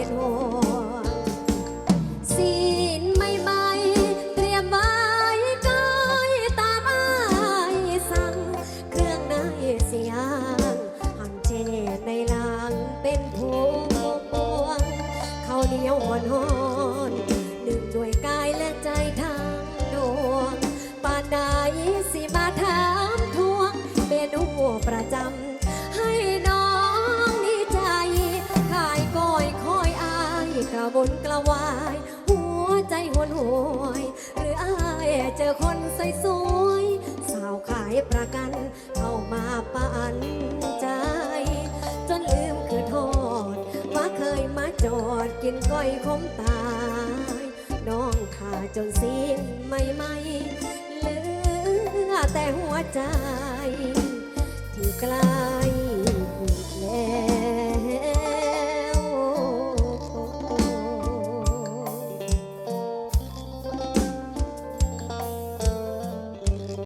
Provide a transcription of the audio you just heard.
เป็นห่วงสินไม่ใบเตรียมไว้ก้อยตามอ้ายสั่ง เครื่องในเสียงหันเจในลางเป็นพวงข้าวเหนียวหอนหอนหนึ่งด้วยกายและใจทางดวงป่านใดสิมาถามทวงเมนูประจำายกระวนกระวาย หัวใจหวนหวย หรืออายเจอคนสวยๆสาวขายประกัน เข้ามาปันใจ จนลืมคือโทษ ว่าเคยมาจอดกินก้อยคมตายน้องขาจนสิ้นไม่ไม่เหลือแต่หัวใจ